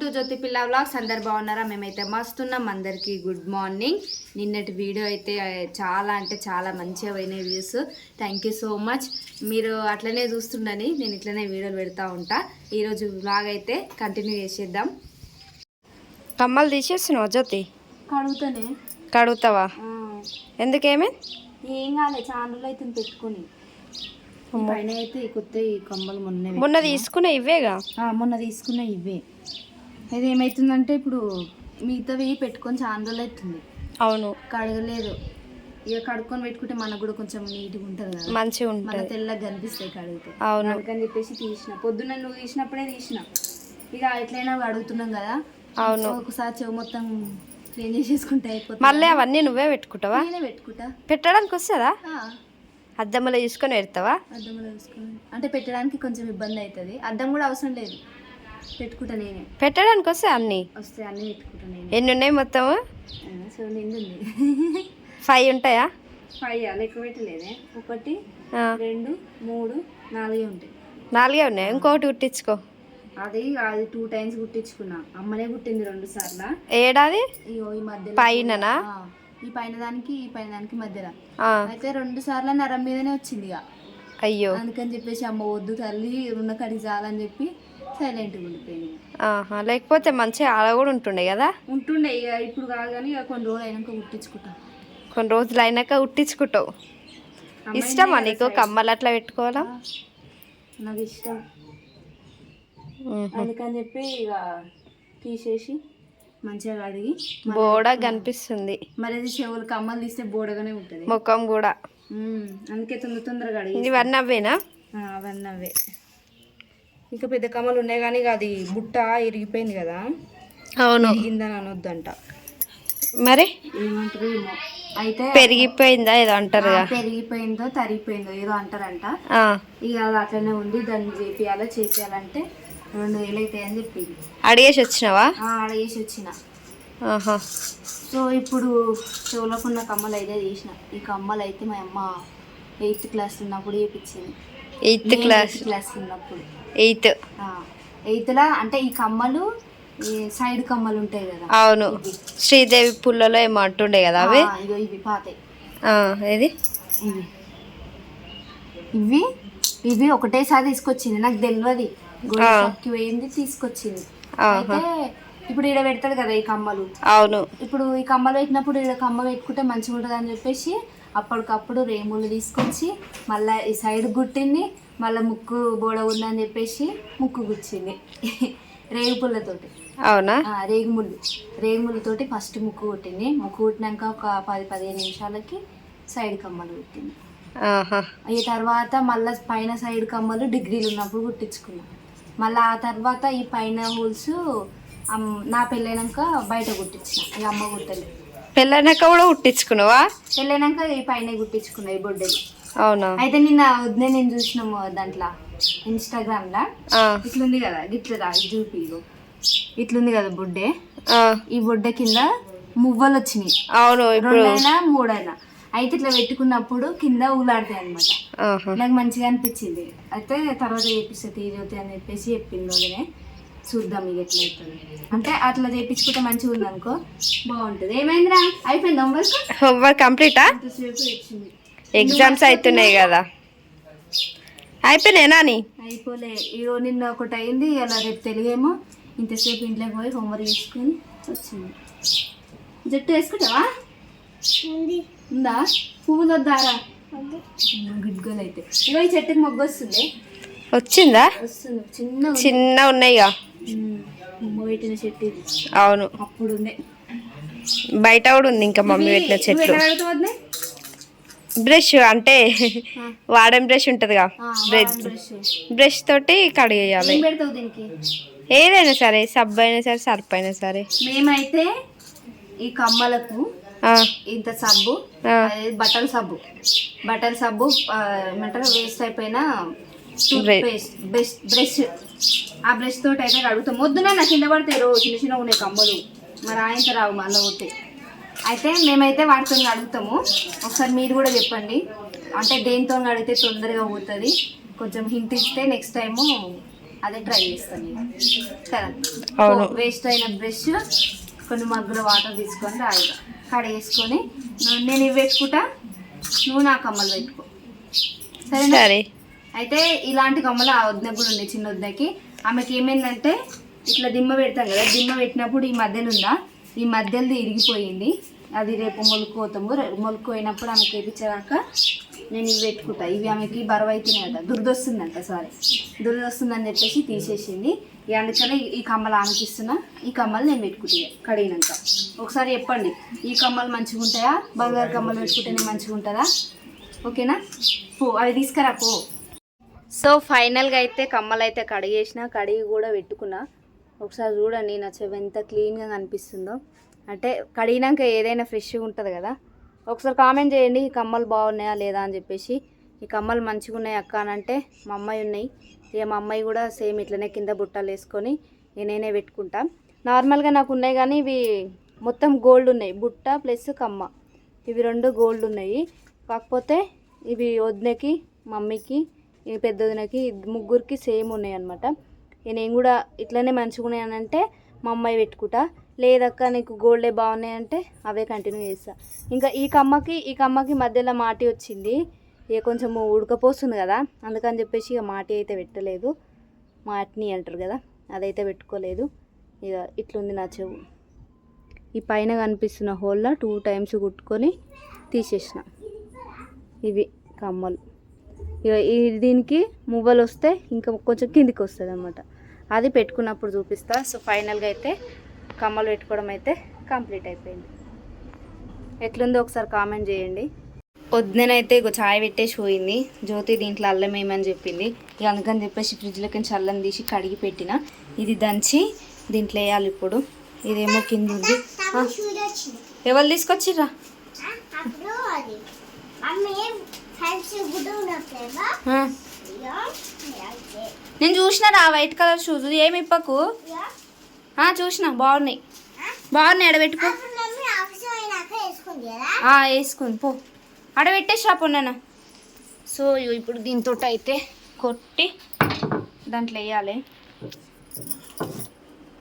To జ్యోతి పిల్ల vlogs అందరు బాగున్నారా? మేమైతే మస్తున్నాం అందరికీ. గుడ్ మార్నింగ్ నిన్నటి వీడియో అయితే చాలా అంటే చాలా మంచిగా పోయినాయి views thank you so much మీరు అట్లనే చూస్తుండని నేను ఇట్లనే వీడియోలు పెడతా ఉంటా. ఈరోజు వ్లాగ్ అయితే కంటిన్యూ చేసేద్దాం. కమ్మలు తీసేస్తున్నావు జ్యోతి? కడుగుతానే. కడుగుతావా? ఎందుకేమే? ఏం కాలే చాలా రోజులు అయితే పెట్టుకొని. పైన అయితే ఈ కొత్త ఈ కమ్మలు మొన్న మొన్న తీసుకునే ఇవేగా మొన్న తీసుకున్న ఇవే ఇది ఏమవుతుందంటే ఇప్పుడు మిగతావి పెట్టుకొని చాలా రోజులు అవుతుంది. అవును. కడగలేదు. ఇక కడుక్కొని పెట్టుకుంటే మనకు కూడా కొంచెం నీట్గా ఉంటుంది కదా. మంచిగా మన ఉంటుంది. తెల్లగా కనిపిస్తాయి కడిగితే. అవును. అందుకని చెప్పేసి తీసిన. పొద్దున్న నువ్వు తీసినప్పుడే తీసిన. ఇక ఎట్లయినా అడుగుతున్నాం కదా. అవును. ఒకసారి చెవు మొత్తం క్లీన్ చేసేసుకుంటే అయిపోతుంది మళ్ళీ అవన్నీ నువ్వే పెట్టుకుంటావా? నేనే పెట్టుకుంటా. పెట్టడానికి వస్తుందా? ఆ, అద్దమ్మలో తీసుకొని పెడతావా? అద్దంలో వేసుకుని అంటే పెట్టడానికి కొంచెం ఇబ్బంది అవుతుంది. అద్దం కూడా అవసరం లేదు. పెట్టుకుంటా నేనే. పెట్టడానికి వస్తే అన్ని? వస్తే అన్నీ పెట్టుకుంటా నేనే. ఎన్ని ఉన్నాయి మొత్తం సో నిండుంది. ఫైవ్ ఉంటాయా? ఫైవ్ లెక్క పెట్టలేదే. ఒకటి రెండు మూడు నాలుగే ఉంటాయి. నాలుగే ఉన్నాయి. ఇంకొకటి కుట్టించుకో. అది అది టూ టైమ్స్ కుట్టించుకున్నా. అమ్మనే కుట్టింది రెండు సార్లు. ఏడాది ఈ మధ్యలో. పైననా? ఈ పైన దానికి ఈ పైన దానికి మధ్యలో. అయితే రెండు సార్లు నరం మీదనే వచ్చింది ఇక అయ్యో. అందుకని చెప్పేసి అమ్మ వద్దు తల్లి ఉన్న కడిగి చాలని చెప్పి సైలెంట్గా ఉండిపోయింది. ఆహా లేకపోతే మంచిగా ఆడ కూడా ఉంటుండే కదా? ఉంటుండే ఇక ఇప్పుడు కాగానే ఇక కొన్ని రోజులు అయినాక కుట్టించుకుంటా కొన్ని రోజులు అయినాక కుట్టించుకుంటావు ఇష్టమా నీకు? కమ్మలు అట్లా పెట్టుకోవాలా నాకు ఇష్టం. అందుకని చెప్పి ఇక తీసేసి మంచిగా కడిగి బోడ. కనిపిస్తుంది. మరి అది చెవులు కమ్మలు తీస్తే బోడగానే ఉంటుంది. ముఖం కూడా. అందుకే తొందర తొందరగా కడిగి ఇవన్నీ అవేనా అవన్నీ అవే ఇంకా పెద్ద కమ్మలు ఉన్నాయి కానీ ఇక అది బుట్ట ఇరిగిపోయింది కదా. అవును. ఇరిగిందని అనొద్దంట. మరి? ఏమంటారు అయితే పెరిగిపోయిందా ఏదో అంటారుగా ఆ, పెరిగిపోయిందో తరిగిపోయిందో ఏదో అంటారంట. ఇక అది అట్లనే ఉండి దాన్ని చేపియాలా చేపియాలంటే రెండు వేలు అవుతాయి అని చెప్పింది. అడిగేసి వచ్చినావా? వేసి వచ్చిన. సో ఇప్పుడు చెవులకున్న కమ్మలు అయితే తీసిన. ఈ కమ్మలు అయితే మా అమ్మ ఎయిత్ క్లాస్ ఉన్నప్పుడు చేపించింది. Eighth class. క్లాస్ ఉన్నప్పుడు. ఎయిత్. ఎయిత్లా అంటే ఈ కమ్మలు ఈ సైడ్ కమ్మలు ఉంటాయి కదా. అవును. శ్రీదేవి పుల్లలో ఏమో అంటుండే కదా అవి. ఇగో ఇవి పాతాయి. ఏది? ఇవి. ఇవి ఇవి ఒకటేసారి తీసుకొచ్చింది. నాకు తెలియదు ఆ. గొడవకి పోయింది తీసుకొచ్చింది. అయితే ఇప్పుడు ఈడ పెడతాడు కదా ఈ కమ్మలు. అవును. ఇప్పుడు ఈ కమ్మలు పెట్టినప్పుడు ఈడ కమ్మ పెట్టుకుంటే మంచిగా ఉంటుంది అని చెప్పేసి అప్పటికప్పుడు రేములు తీసుకొచ్చి మళ్ళీ ఈ సైడ్ గుట్టింది. మళ్ళీ ముక్కు బోడ ఉందని చెప్పేసి ముక్కు గుచ్చింది. రేగు పుల్లతోటి. అవునా? రేగుముళ్ళు రేగుముళ్ళతోటి ఫస్ట్ ముక్కు కుట్టింది. ముక్కు కుట్టినాక ఒక పది పదిహేను నిమిషాలకి సైడ్ కమ్మలు కుట్టింది. ఈ తర్వాత మళ్ళీ పైన సైడ్ కమ్మలు డిగ్రీలు ఉన్నప్పుడు కుట్టించుకున్నా. మళ్ళీ ఆ తర్వాత ఈ పైన హోల్స్ నా పెళ్ళైనాక బయట కుట్టించిన. ఈ అమ్మ కుట్టలే. పెళ్ళైనాక కూడా కుట్టించుకున్నావా? పెళ్ళైనాక ఈ పైన కుట్టించుకున్నా ఈ బొడ్డలు. అవునా? అయితే నిన్న వద్దే నేను చూసినాము దాంట్లో ఇన్స్టాగ్రామ్లో. ఆ, ఇట్లుంది కదా గిట్లరా చూపి. ఇట్లుంది కదా బొడ్డే? ఈ బొడ్డ కింద మువ్వలు వచ్చినాయి. అవును రెండైనా మూడైనా. అయితే ఇట్లా పెట్టుకున్నప్పుడు కింద ఊలాడతాయి అనమాట నాకు మంచిగా అనిపించింది. అయితే తర్వాత చేపిస్తే తీరవుతాయి అని చెప్పేసి చెప్పింది వదినే. చూద్దాం ఇక ఎట్లా అవుతుంది అంటే అట్లా చేపించుకుంటే మంచిగా ఉంది అనుకో బాగుంటుంది. ఏమైందిరా? అయిపోయింది హోంవర్క్ హోంవర్క్ కంప్లీటా ఇచ్చింది ఎగ్జామ్స్ అవుతున్నాయి కదా. అయిపోయినాయి నాని అయిపోలే. ఇగో నిన్న ఒకటి అయింది అలా రేపు తెలుగేమో ఇంతసేపు ఇంట్లోకి పోయి హోంవర్క్ చేసుకుని వచ్చింది. జట్టు వేసుకుంటావా? ఉందా. పువ్వులు వద్దారా గుడ్ గోల్ అయితే. ఇగో ఈ చెట్టుకి మొగ్గు వస్తుంది. వచ్చిందా? వస్తుంది. చిన్న చిన్న ఉన్నాయిగా మొమ్మ పెట్టిన చెట్టు అవును. అప్పుడు ఉండే. బయట కూడా ఉంది ఇంకా మమ్మీ పెట్టిన చెట్లు? బ్రష్ అంటే వాడని బ్రష్ ఉంటుందిగా. బ్రష్. బ్రష్. తోటి కడిగేయాలి. ఏదైనా సరే సబ్బు అయినా సరే సర్ఫ్ అయినా సరే. మేమైతే ఈ కమ్మలకు ఇంత సబ్బు బట్టల సబ్బు. బట్టల సబ్బు ఏమంటారు వేస్ట్ అయిపోయిన బ్రష్ ఆ బ్రష్ తోటి అయితే కడుగుతాం. వద్దున నా కింద పడతాయి రోజు చిన్న చిన్న ఉన్నాయి కమ్మలు. మరి ఆయనతో రావు మళ్ళీ పోతాయి అయితే మేమైతే వాటితో కడుగుతాము ఒకసారి మీరు కూడా చెప్పండి. అంటే దేనితో కడిగితే తొందరగా పోతుంది. కొంచెం హింట్ ఇస్తే నెక్స్ట్ టైము అదే ట్రై చేస్తాను నేను. కదా. వేస్ట్ అయిన బ్రష్ కొన్ని మగ్గుల వాటర్ తీసుకొని రాయిగా కడిగేసుకొని నువ్వు- నేను ఇవి పెట్టుకుంటా. నువ్వు నా కమ్మలు పెట్టుకో. సరే. అయితే ఇలాంటి కమ్మలు ఆ వద్దకు కూడా ఉన్నాయి చిన్న వద్దకి ఆమెకి ఏమైందంటే ఇట్లా దిమ్మ పెడతాం కదా దిమ్మ పెట్టినప్పుడు ఈ మధ్యలో ఉందా? ఈ మధ్యలో ఇరిగిపోయింది. అది రేపు మొలుకుపోతాము. మొలుకుపోయినప్పుడు ఆమెకి వేపించాక నేను ఇవి పెట్టుకుంటా. ఇవి ఆమెకి బరువు అవుతున్నాయట దురదొస్తుందంట సారీ. దురదొస్తుందని చెప్పేసి తీసేసింది. ఇక అందుకనే ఈ- ఈ కమ్మలు ఆమెకి ఇస్తున్నా. ఈ కమ్మలు నేను పెట్టుకుంటా కడిగినాక. ఒకసారి చెప్పండి. ఈ కమ్మలు మంచిగా ఉంటాయా? బంగారు కమ్మలు పెట్టుకుంటేనే మంచిగా ఉంటుందా? ఓకేనా? పో అవి తీసుకురా పో. సో ఫైనల్గా అయితే కమ్మలు అయితే కడిగేసిన కడిగి కూడా పెట్టుకున్నా. ఒకసారి చూడండి నా చెవి ఎంత క్లీన్గా కనిపిస్తుందో. అంటే కడిగినాక ఏదైనా ఫ్రెష్గా ఉంటుంది కదా. ఒకసారి కామెంట్ చేయండి ఈ కమ్మలు బాగున్నాయా లేదా అని చెప్పేసి. ఈ కమ్మలు మంచిగా ఉన్నాయి అక్క అని అంటే మా అమ్మాయి ఉన్నాయి. ఇక మా అమ్మాయి కూడా సేమ్ ఇట్లనే కింద బుట్టలు వేసుకొని నేనే పెట్టుకుంటా. నార్మల్గా నాకు ఉన్నాయి కానీ ఇవి మొత్తం గోల్డ్ ఉన్నాయి. బుట్ట ప్లస్ కమ్మ. ఇవి రెండు గోల్డ్ ఉన్నాయి. కాకపోతే ఇవి వదినకి మమ్మీకి పెద్ద వదినకి ముగ్గురికి సేమ్ ఉన్నాయి అనమాట నేను కూడా ఇట్లనే మంచిగా అంటే మా అమ్మాయి పెట్టుకుంటా. లేదక్క నీకు గోల్డే బాగున్నాయంటే అవే కంటిన్యూ చేస్తా. ఇంకా ఈ కమ్మకి ఈ కమ్మకి మధ్యలో మాటి వచ్చింది. ఇక కొంచెం ఉడకపోస్తుంది కదా అందుకని చెప్పేసి ఇక మాటి అయితే పెట్టలేదు. మాటిని అంటారు కదా అదైతే పెట్టుకోలేదు. ఇక ఇట్లుంది నా చెవు. ఈ పైన కనిపిస్తున్న హోల్లో టూ టైమ్స్ కుట్టుకొని తీసేసిన. ఇవి కమ్మలు. దీనికి మువ్వలు వస్తే ఇంకా కొంచెం కిందికి వస్తుంది అనమాట అది పెట్టుకున్నప్పుడు చూపిస్తా. సో ఫైనల్గా అయితే కమ్మలు పెట్టుకోవడం అయితే కంప్లీట్ అయిపోయింది. ఎట్లుందో ఒకసారి కామెంట్ చేయండి. వద్దనైతే ఇక చాయ్ పెట్టేసి పోయింది. జ్యోతి దీంట్లో అల్లం వేయమని చెప్పింది. ఇక అందుకని చెప్పేసి ఫ్రిడ్జ్లోకి అల్లం తీసి కడిగి పెట్టిన. ఇది దంచి దీంట్లో వేయాలి ఇప్పుడు. ఇదేమో కింద ఉంది. ఎవరు తీసుకొచ్చిర్రా అప్పుడు అది మమ్మీ ఫ్రెండ్స్ గుడ్డు ఉన్నప్పుడేమో ఆ, నేను చూసిన రా వైట్ కలర్ షూస్ ఏమి ఇప్పకు? చూసిన. బాగున్నాయి. బాగున్నాయి. ఎడబెట్టుకో వేసుకుంది. పో. ఆడబెట్టేసి షాప్ పొన్న సో ఇప్పుడు దీంతో అయితే కొట్టి దాంట్లో వేయాలి.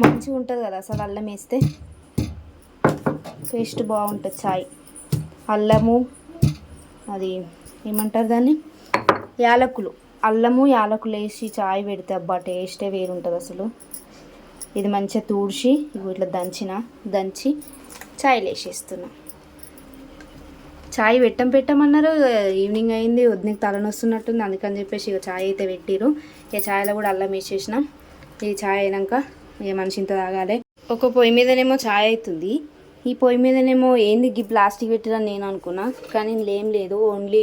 మంచిగా ఉంటుంది కదా అసలు అల్లం వేస్తే. టేస్ట్ బాగుంటుంది చాయ్. అల్లము అది ఏమంటారు దాన్ని? యాలకులు. అల్లము యాలకులు వేసి చాయ్ పెడితే అబ్బా టేస్టే వేరుంటుంది అసలు. ఇది మంచిగా తూడ్చి ఇట్లా దంచిన దంచి చాయ్ వేసేస్తున్నా చాయ్ పెట్టం పెట్టమన్నారు ఈవినింగ్ అయింది వద్దునికి తలనొస్తున్నట్టుంది. అందుకని చెప్పేసి ఇక చాయ్ అయితే పెట్టిరు ఇక చాయ్లో కూడా అల్లం వేసేసినాం. ఈ చాయ్ అయినాక ఇక మనిషి ఇంత తాగాలి. ఒక పొయ్యి మీదనేమో చాయ్ అవుతుంది ఈ పొయ్యి మీదనేమో ఏంది ఈ ప్లాస్టిక్ పెట్టిరని నేను అనుకున్నా కానీ ఏం లేదు ఓన్లీ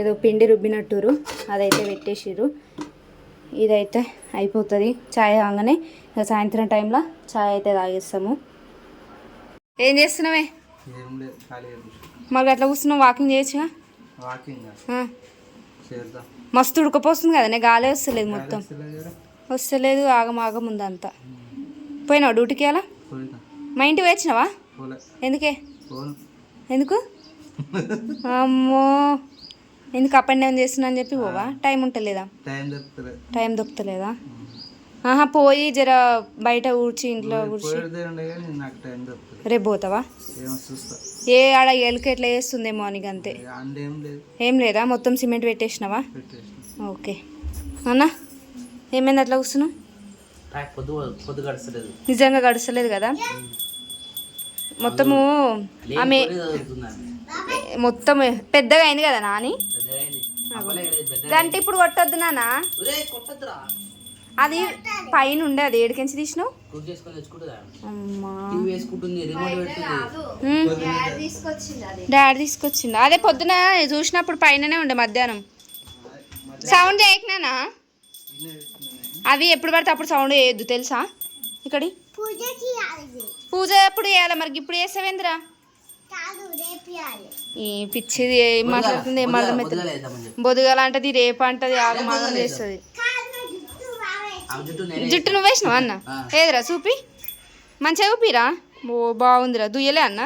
ఏదో పిండి రుబ్బినట్టురు అదైతే పెట్టేసిర్రు. ఇదైతే అయిపోతుంది. చాయ్ కాగానే ఇక సాయంత్రం టైంలో చాయ్ అయితే తాగేస్తాము. ఏం చేస్తున్నావే? మరి అట్లా కూర్చున్నావు వాకింగ్ చేయొచ్చుగా? మస్తు ఉడకపోస్తుంది కదా గాలి వస్తలేదు మొత్తం. వస్తలేదు ఆగం ఆగం ఉందంతా. పోయినావు డ్యూటీకి ఎలా మా ఇంటికి వచ్చినావా? ఎందుకే? ఎందుకు? అమ్మో. ఎందుకు అప్ అండ్ డౌన్ చేస్తున్నా అని చెప్పి పోవా? టైం ఉంటలేదా? టైం దొరుకుతలేదు? ఆహా పోయి జర బయట ఊడ్చి ఇంట్లో ఊడ్చి. రేపు పోతావా? ఏ ఆడ ఎలుక ఎట్లా చేస్తుందేమో అని అంతే ఏం లేదా. మొత్తం సిమెంట్ పెట్టేసినావా? పెట్టేసిన. ఓకే. అన్న ఏమైంది అట్లా కూర్చున్నావు? నిజంగా గడుస్తలేదు కదా? మొత్తము ఆమె మొత్తం పెద్దగా అయింది కదా నాని? గంట ఇప్పుడు కొట్టొద్దు నాన్న. కొట్టద్దురా. అది పైన ఉండే అది ఏడికెంచి తీసినావు. డాడీ తీసుకొచ్చిండు అదే. పొద్దున చూసినప్పుడు పైననే ఉండే మధ్యాహ్నం. సౌండ్ చేయకనా అవి ఎప్పుడు పడితే అప్పుడు సౌండ్ చేయొద్దు తెలుసా? ఇక్కడి పూజ ఎప్పుడు చేయాలి? మరి ఇప్పుడు చేసావేంద్రా ఈ పిచ్చిది ఏం మాట్లాడుతుంది ఏం అర్థం పొద్దుగాల వేద్దామని చెప్పి. బొదుగల అంటది రేపు అంటది ఆగం ఆగం చేస్తుంది జుట్టు నువ్వు వేసినావా అన్న. ఏదిరా చూపి. మంచిగా చూపిరా? ఓ బాగుందిరా దుయ్యలే అన్న.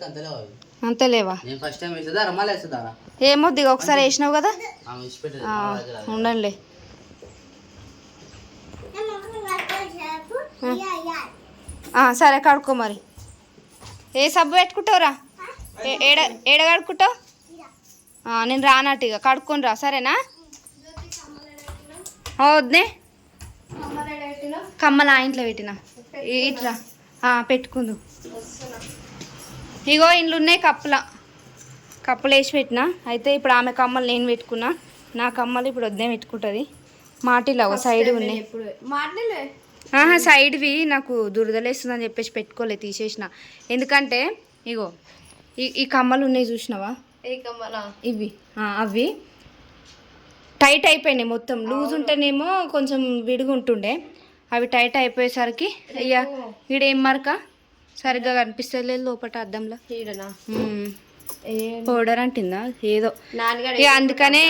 అంతలేవు అవి? అంతలేవా నేను ఫస్ట్ టైం వేసేదా రమ్మాలి వేసేదారా ఏమో దిగ ఒకసారి వేసినావు కదా. ఉండండి సరే కడుక్కో మరి. ఏ సబ్బు పెట్టుకుంటావురా? ఏ- ఏడ ఏడ కడుక్కుంటావు? ఆ, నేను రానట్టు ఇక కడుక్కొని రా సరేనా? వద్దే కమ్మల ఆ ఇంట్లో పెట్టిన. ఆ, పెట్టుకుందు. ఇగో ఇండ్లు ఉన్నాయి కప్పుల. కప్పులు వేసి పెట్టిన. అయితే ఇప్పుడు ఆమె కమ్మలు నేను పెట్టుకున్నా. నా కమ్మలు ఇప్పుడు వద్దే పెట్టుకుంటుంది. మాటిలో సైడ్ ఉన్నాయి. ఆహా సైడ్వి నాకు దురదలేస్తుందని చెప్పేసి పెట్టుకోలే తీసేసిన. ఎందుకంటే ఇగో ఈ ఈ కమ్మలు ఉన్నాయి చూసినావా? ఇవి. ఆ, అవి. టైట్ అయిపోయినాయి మొత్తం. లూజ్ ఉంటేనేమో కొంచెం విడిగా ఉంటుండే అవి టైట్ అయిపోయేసరికి అయ్యా ఈడేం మరక? సరిగ్గా కనిపిస్తలేదు లోపల అద్దంలో. పౌడర్ అంటుందా? ఏదో. అందుకనే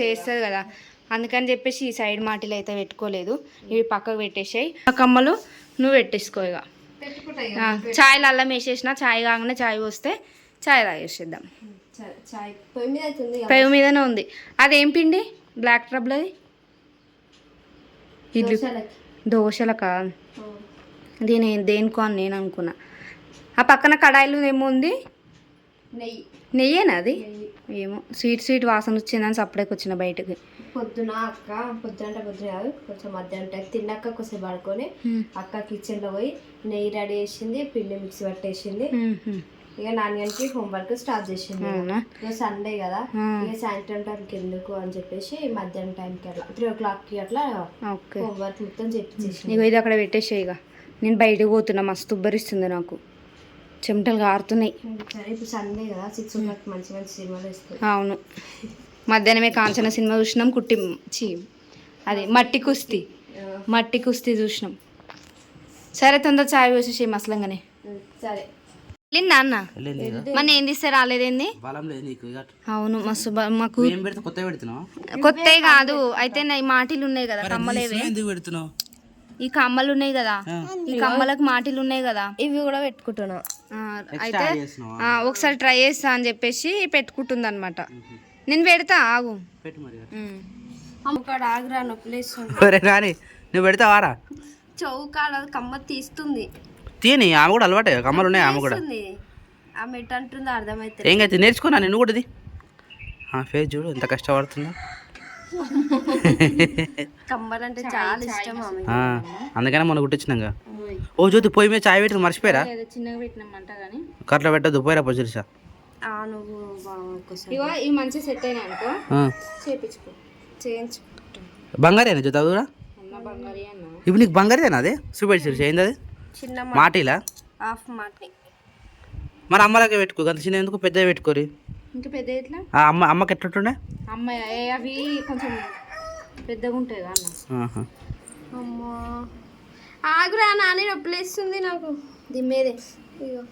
చేస్తుంది కదా. అందుకని చెప్పేసి ఈ సైడ్ మాటిలు అయితే పెట్టుకోలేదు. ఇవి పక్కకు పెట్టేసాయి. ఆ కమ్మలు నువ్వు పెట్టేసుకో ఇక ఆ, చాయ్లో అల్లం వేసేసిన చాయ్ కాగానే చాయ్ పోస్తే చాయ్ తాగేసేద్దాం. పొయ్యి మీదనే ఉంది. అదేం పిండి? బ్లాక్ ట్రబుల్ అది? ఇడ్లీ దోశలకా. దీని దేనికో అని నేను అనుకున్నా. ఆ పక్కన కడాయిలు ఏముంది నెయ్యి. నెయ్యేనా అది? ఏమో. స్వీట్ స్వీట్ వాసన వచ్చిందని సపరేట్కి వచ్చిన బయటకి. పొద్దున అక్క పొద్దున అంటే పొద్దున కాదు కొంచెం మధ్యాహ్నం టైం తిన్నాక కొంచెం పడుకొని అక్క కిచెన్లో పోయి నెయ్యి రెడీ చేసింది పిండి మిక్సీ పట్టేసింది. ఇక నాన్నగారికి హోంవర్క్ స్టార్ట్ చేసింది. ఇక సండే కదా. ఇక సాయంత్రం టైంకి ఎందుకు అని చెప్పేసి మధ్యాహ్నం టైంకి అట్లా త్రీ ఓ క్లాక్కి అట్లా హోంవర్క్ మొత్తం చెప్పించేసింది ఇగో ఇది అక్కడ పెట్టేసే ఇక నేను బయటకు పోతున్నా మస్తు ఉబ్బరిస్తుంది నాకు. చెమటలు కారుతున్నాయి సరే ఇప్పుడు సండే కదా సిక్స్ ఓ క్లాక్ మంచి మంచి సినిమాలు వేస్తుంది అవును. మధ్యాహ్నమే కాంచన సినిమా చూసినాం కుట్టి చి అది మట్టి కుస్తీ. మట్టి కుస్తీ చూసినాం. సరే తొందర చాయ్ వేసేసి మసలంగానే. సరే. వెళ్ళిందా అన్న? మన ఏం తీస్తే రాలేదేంది? బలం లేదు నీకు ఇక అవును మస్తు మాకు కొత్త కాదు. అయితే నా ఈ మాటిలు ఉన్నాయి కదా కమ్మలేవే. ఈ కమ్మలు ఉన్నాయి కదా. ఈ కమ్మలకు మాటిలు ఉన్నాయి కదా. ఇవి కూడా పెట్టుకుంటున్నా. అయితే ఒకసారి ట్రై చేస్తా అని చెప్పేసి పెట్టుకుంటుంది అనమాట నేను పెడతా ఆగు. పెట్టు మరి. అమ్మకాడ ఆగ్రా నొప్పిలేస్తుంది రాని నువ్వు పెడతావారా చెవు కాడ కమ్మ తీస్తుంది. తీయని ఆమె కూడా అలవాటే కమ్మలు ఉన్నాయి ఆమె కూడా. ఆమె ఎట్ అంటుందో అర్థమైతే ఏం అయితే నేర్చుకున్నా నిన్ను కూడా ఇది ఆ ఫేస్ చూడు ఎంత కష్టపడుతుందో. కమ్మలు అంటే చాలా ఇష్టం అందుకనే మొన్న కుట్టించినాక ఓ జ్యోతి పొయ్యి మీద చాయ్ పెట్టి మర్చిపోయారా? చిన్నగా పెట్టినామంట కానీ. కర్రలో పెట్టద్దు పోయిరా పొజిల్సా నువ్వు బాగా ఒక్కసారి. ఇగో ఇవి మంచిగా సెట్ అయినాయి అనుకో. చేపించుకో. చేయించుకుంటా. బంగారేనా అది కూడా అన్న బంగారి అన్న. ఇప్పుడు నీకు బంగారేనా అది? చూపెట్టి ఏంది అది చిన్న మాటిలా? హాఫ్ మాటి. మరి అమ్మలాగే పెట్టుకో అంత చిన్న ఎందుకు పెద్దవి పెట్టుకోరి? ఇంకా పెద్ద ఇట్లా ఆ అమ్మ అమ్మకి ఎట్లుంటుండే? అమ్మాయి ఏ అవి కొంచెం పెద్దగా ఉంటాయి కదా అన్న. అమ్మా. ఆగురా నాని నొప్పిలేస్తుంది నాకు. దీని మీదే. ఇగో.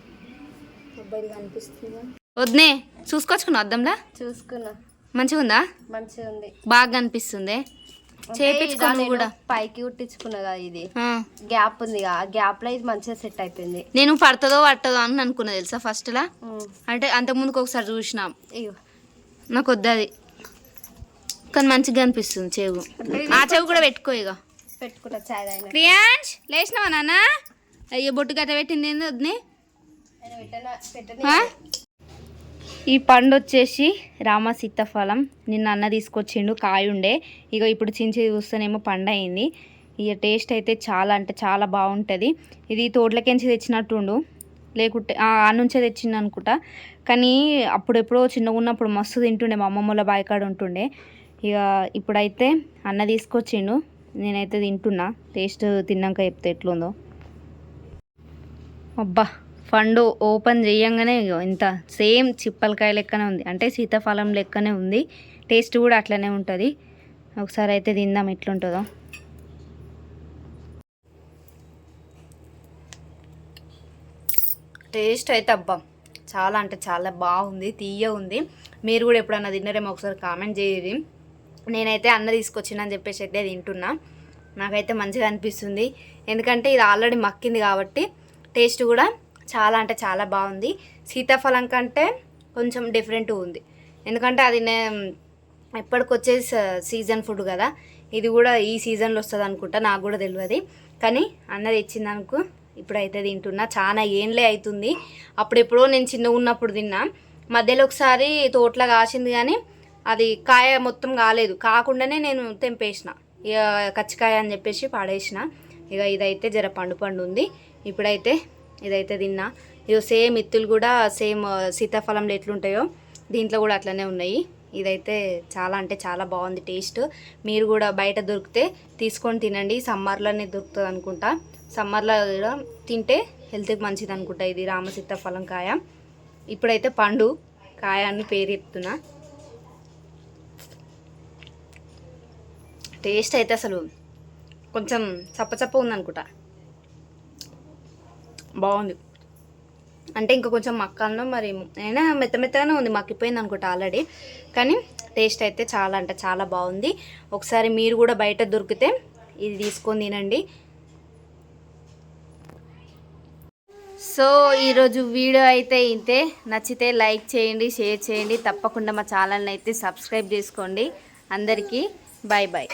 అబ్బాయి కనిపిస్తుందా? వద్దే చూసుకొచ్చుకున్నా అద్దంలా? చూసుకున్నా. మంచిగా ఉందా మంచిగా ఉంది బాగా కనిపిస్తుంది చేపించుకో ఇదా నువ్వు నేను కూడా. పైకి కుట్టించుకున్నా కదా ఇది. గ్యాప్ ఉంది ఆ గ్యాప్లో ఇది మంచిగా సెట్ అయిపోయింది. నేను పడుతుందో పట్టదో అని అనుకున్నా తెలుసా ఫస్ట్లా? అంటే అంతకుముందుకు ఒకసారి చూసినా. నాకు వద్దు అది కానీ మంచిగా అనిపిస్తుంది చెవు. ఆ చెవు కూడా పెట్టుకో ఇక పెట్టుకుంటా చాయ్ లేచినావా నాన్న? అయ్యో బొట్టు గత పెట్టింది ఏంది వద్దని నేను పెట్టనా పెట్టని ఆ? ఈ పండు వచ్చేసి రామ సీతాఫలం. నిన్న అన్న తీసుకొచ్చిండు కాయ ఉండే ఇక ఇప్పుడు చించి చూస్తేనేమో పండు అయింది ఇక టేస్ట్ అయితే చాలా అంటే చాలా బాగుంటుంది. ఇది తోటలకెంచి తెచ్చినట్టుండు. లేకుంటే ఆ ఆ నుంచే తెచ్చిండు అనుకుంటా. కానీ అప్పుడెప్పుడో చిన్నగా ఉన్నప్పుడు మస్తు తింటుండే. మా అమ్మమ్మల బాయికాడ ఉంటుండే. ఇక ఇప్పుడైతే అన్న తీసుకొచ్చిండు. నేనైతే తింటున్నా. టేస్ట్ తిన్నాక చెప్తే ఎట్లుందో. అబ్బా! పండు ఓపెన్ చేయంగానే ఇంత సేమ్ చిప్పలకాయ లెక్కనే ఉంది. అంటే సీతాఫలం లెక్కనే ఉంది. టేస్ట్ కూడా అట్లనే ఉంటుంది. ఒకసారి అయితే తిందాం ఎట్లుంటుందో. టేస్ట్ అయితే అబ్బా చాలా అంటే చాలా బాగుంది తీయ ఉంది. మీరు కూడా ఎప్పుడన్నా తిన్నారేమో ఒకసారి కామెంట్ చేయండి. నేనైతే అన్న తీసుకొచ్చిందని చెప్పేసి అయితే తింటున్నా. నాకైతే మంచిగా అనిపిస్తుంది. ఎందుకంటే ఇది ఆల్రెడీ మక్కింది కాబట్టి టేస్ట్ కూడా చాలా అంటే చాలా బాగుంది. సీతాఫలం కంటే కొంచెం డిఫరెంట్ ఉంది. ఎందుకంటే అది నే ఎప్పటికొచ్చే సీజన్ ఫుడ్ కదా. ఇది కూడా ఈ సీజన్లో వస్తుంది అనుకుంటా నాకు కూడా తెలియదు కానీ అన్న తెచ్చింది అనుకో ఇప్పుడైతే తింటున్నా. చాలా ఏంలే అవుతుంది అప్పుడెప్పుడో నేను చిన్నగా ఉన్నప్పుడు తిన్నా. మధ్యలో ఒకసారి తోటలో కాసింది కానీ అది కాయ మొత్తం కాలేదు. కాకుండానే నేను తెంపేసిన. ఇక కచ్చికాయ అని చెప్పేసి పాడేసిన. ఇక ఇదైతే జర పండు పండు ఉంది. ఇప్పుడైతే ఇదైతే తిన్నా ఇదో సేమ్ ఇత్తులు కూడా సేమ్ సీతాఫలంలో ఎట్లుంటాయో దీంట్లో కూడా అట్లనే ఉన్నాయి. ఇదైతే చాలా అంటే చాలా బాగుంది టేస్ట్. మీరు కూడా బయట దొరికితే తీసుకొని తినండి. సమ్మర్లోనే దొరుకుతుంది అనుకుంటా. సమ్మర్లో కూడా తింటే హెల్త్కి మంచిది అనుకుంటా ఇది రామ సీతాఫలం కాయ. ఇప్పుడైతే పండు కాయ అని పేరు చెప్తున్నా. టేస్ట్ అయితే అసలు కొంచెం చప్పచప్ప ఉందనుకుంటా. బాగుంది. అంటే ఇంకా కొంచెం మక్కాలను మరి అయినా మెత్త మెత్తగానే ఉంది మక్కిపోయింది అనుకుంటా ఆల్రెడీ. కానీ టేస్ట్ అయితే చాలా అంటే చాలా బాగుంది. ఒకసారి మీరు కూడా బయట దొరికితే ఇది తీసుకొని తినండి. సో ఈరోజు వీడియో అయితే ఇంతే. నచ్చితే లైక్ చేయండి షేర్ చేయండి. తప్పకుండా మా ఛానల్ని అయితే సబ్స్క్రైబ్ చేసుకోండి. అందరికీ బాయ్ బాయ్